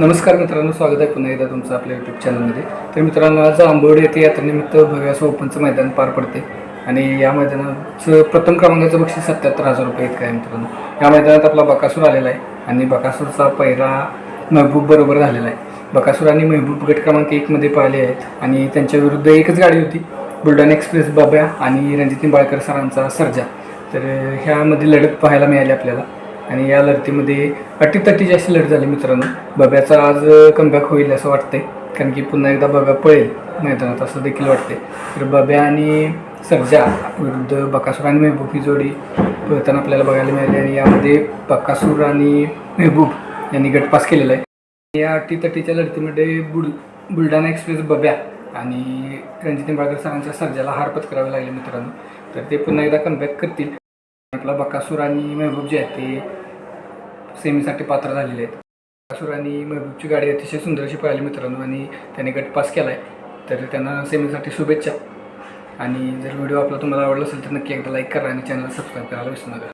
नमस्कार मित्रांनो स्वागत आहे पुन्हा एकदा तुमचं आपल्या यूट्यूब चॅनलमध्ये तर मित्रांनो आज आंबोड येथे यात्रेनिमित्त भव्य असं ओपनचं मैदान पार पडते आणि या मैदानाचं प्रथम क्रमांकाचं बक्षीस सत्याहत्तर हजार रुपये इतकं आहे मित्रांनो. या मैदानात आपला बकासूर आलेला आहे आणि बकासूरचा पहिला महबूब बरोबर झालेला आहे. बकासूर आणि महबूब गट क्रमांक एकमध्ये पाहिले आहेत आणि त्यांच्या विरुद्ध एकच गाडी होती बुलढाणा एक्सप्रेस बाब्या आणि रणजित निंबाळकर सरांचा सर्जा. तर ह्यामध्ये लढत पाहायला मिळाली आपल्याला. आणि या लढतीमध्ये अटीतटीची अशी लढत झाली मित्रांनो. बब्याचा आज कमबॅक होईल असं वाटतंय. कारण की पुन्हा एकदा बब्या पळेल मैदानात असं देखील वाटते तर बब्या आणि सर्जा विरुद्ध बकासूर आणि मेहबूब ही जोडी पळताना आपल्याला बघायला मिळाली आणि यामध्ये बकासूर आणि मेहबूब यांनी गटपास केलेला आहे. या अटीतटीच्या लढतीमध्ये बुल बुलढाणा एक्सप्रेस बब्या आणि रणजित निंबाळकर सरांच्या सर्जाला हार पत्करावे लागले मित्रांनो. तर ते पुन्हा एकदा कमबॅक करतील. आपला बकासूर आणि मेहबूब जे आहेत ते सेमीसाठी पात्र झालेले आहेत. असूर आणि महबूबची गाडी अतिशय सुंदर अशी पळाली मित्रांनो आणि त्याने गट पास केला आहे तर त्यांना सेमीसाठी शुभेच्छा. आणि जर व्हिडिओ आपला तुम्हाला आवडला असेल तर नक्की एकदा लाईक करा आणि चॅनल सबस्क्राईब करायला विसरू नका.